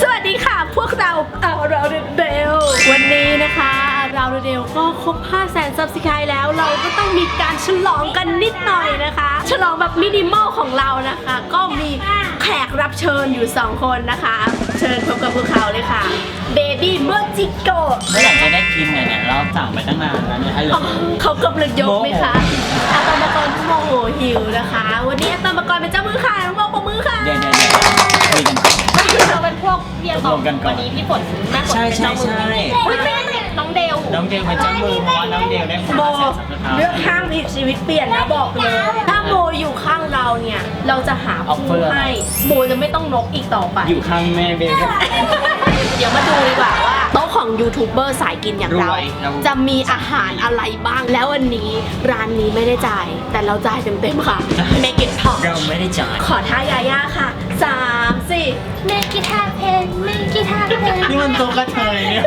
สวัสดีค่ะ พวกเราเอาเราเดลวันนี้นะคะ เราเดลก็ครบ5แสนซับสไครต์แล้ว เราก็ต้องมีการฉลองกันนิดหน่อยนะคะ ฉลองแบบมินิมอลของเรานะคะ ก็มีแขกรับเชิญอยู่ 2 คนนะคะ เชิญพบกับพวกเขาเลยค่ะเบบี้เมอร์จิโกเมื่อไหร่จะได้กินเนี่ยเนี่ยเราสั่งไปตั้งนานแล้วเนี่ยฮัลโหลเขากำลังยกไหมคะอะตอมกรโมโหหิวนะคะ วันนี้อะตอมกรเป็นเจ้ามือค่ะ รียนตกลงกันก่อน วันนี้พี่ฝนแม่ฝนใช่เป็นใช่เจ้ามือใช่อุ้ยแม่น้องเดวน้องเดลเป็นเจ้ามือเพราะว่าน้องเดลได้คนโมละแสนสัปดาห์เลือกข้างผิดชีวิตเปลี่ยนนะบอกเลย ถ้าโมอยู่ข้างเราเนี่ย เราจะหาผู้ให้โมจะไม่ต้องนกอีกต่อไป อยู่ข้างแม่เบล เดี๋ยวมาดูดีกว่าว่าโต๊ะของยูทูบเบอร์สายกินอย่างเรา รวยเราจะมีอาหารอะไรบ้างแล้ววันนี้ร้านนี้ไม่ได้จ่าย แต่เราจ่ายเต็มๆค่ะ Make it pop เราไม่ได้จ่าย ขอท่า กระเทยเนี่ย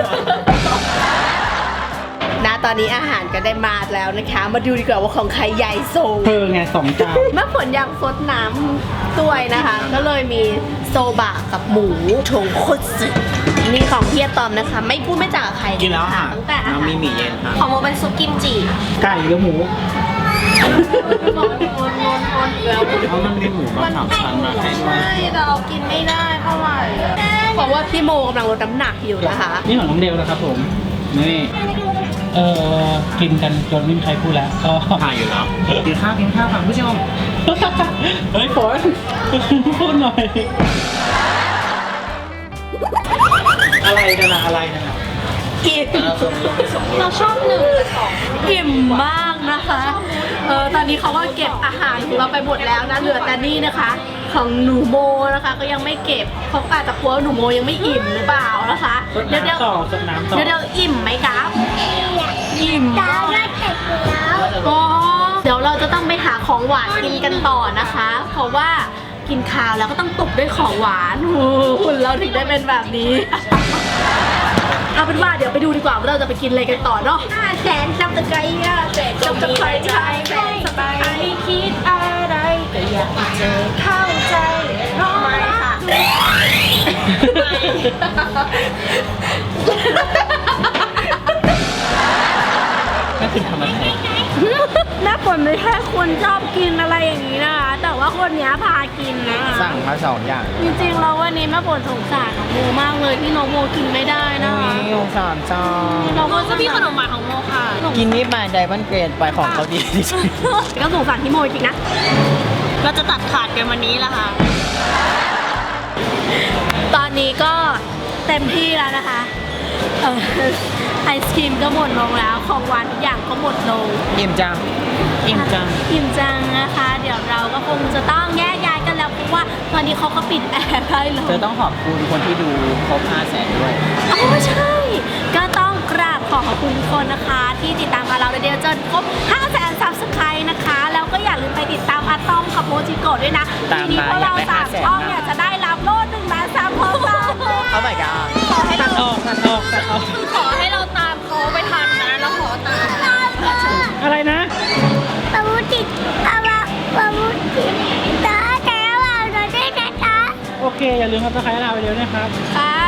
นะตอนนี้อาหารก็ได้มาแล้วนะคะ มาดูดีกว่าว่าของใครใหญ่สูงเธอไงสองจานเมื่อผลยังฟดน้ำด้วยนะคะ ก็เลยมีโซบะกับหมูชงโคตรสึนี่ของเฮียตอมนะคะ ไม่พูดไม่จากบใครกินแล้วค่ะค่ะตั้งแต่อาน้องหารมีหมี่เย็นค่ะของโมเป็นซุปกิมจิไก่หรือหมูมนมนมนมนแล้วเพราะมันมีหมูกับสามชั้นมาให้ด้วยใช่แต่เรากินไม่ได้เท่าไหร่ เพราะว่าพี่โมกำลังลดน้ำหนักอยู่นะคะ นี่ของน้องเดลนะครับผม นี่ เออกินกันจนไม่มีใครพูดแล้วก็ถ่ายอยู่แล้วกินข้าวกินข้าวค่ะผู้ชม เฮ้ยฝนพูดหน่อย อะไรกันนะอะไรกันนะกินเราชอบหนึ่งกับสองอิ่มมากนะคะเออตอนนี้เขาก็เก็บอาหารของเราไปหมดแล้วนะเหลือแต่นี่นะคะ ของหนูโมนะคะก็ยังไม่เก็บเพราะอาจจะกลัวว่าหนูโมยังไม่อิ่มหรือเปล่านะคะสดเดี๋ยวเดี๋ยวน้ำต่อสดน้ำต่อเดี๋ยวเดี๋ยวอิ่มไหมครับอิ่มดาวได้เสร็จแล้วก็เดี๋ยวเราจะต้องไปหาของหวานกินกันต่อนะคะ เพราะว่ากินข้าวแล้วก็ต้องตบด้วยของหวานโอ้โหหุ่นเราถึงได้เป็นแบบนี้เอาเป็นว่าเดี๋ยวไปดูดีกว่าว่าเราจะไปกินอะไรกันต่อเนาะห้าแสนจับตะไคร้อะจับตะไคร้ นั่นคือทำอะไรแม่ฝนไม่ใช่คนชอบกินอะไรอย่างนี้นะคะ แต่ว่าคนเนี้ยพากินนะคะสั่งมาสองอย่างจริงๆแล้ววันนี้แม่ฝนสงสารน้องโมมากเลยที่น้องโมกินไม่ได้นะคะนี่สามจานน้องโมก็ก็พี่พี่ขขนนมมหวานของโมค่ะกินนี่มาไดบันเกรดไปของเขาดีที่สุดก็สงสารพี่โมจริงนะเราจะตัดขาดกันวันนี้ละค่ะ ตอนนี้ก็ เต็มที่แล้วนะคะเอ่อไอศครีมก็หมดลงแล้วของหวานทุกอย่างก็หมดลงอิ่มจังอิ่มจังอิ่มจังนะคะ เดี๋ยวเราก็คงจะต้องแยกย้ายกันแล้วเพราะว่าตอนนี้เขาก็ปิดแอร์ได้แล้เธอต้องขอบคุณคนที่ดูครบ5แสนด้วยอ๋อใช่ ก็ต้องกราบขอขอบคุณทุกคนนะคะ ที่ติดตามเราเดียวจนครบ5แสนซับสไครต์นะคะ แล้วก็อย่าลืมไปติดตามอาตอมกับโมจิโกะด้วยนะตามทีนี้มาพวกเรา ลืมครับตะไคร้ลาไปเดียวนะครับไปแล้วนะ